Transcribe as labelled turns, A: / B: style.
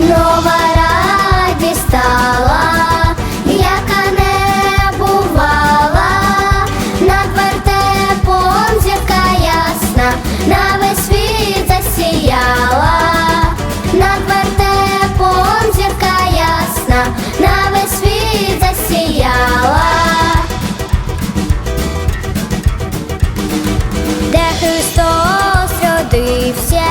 A: нова радість стала, яка не бувала, над вертепом зірка ясна, на весь світ засіяла, над вертепом зірка ясна, на весь світ засіяла. де Христос родився,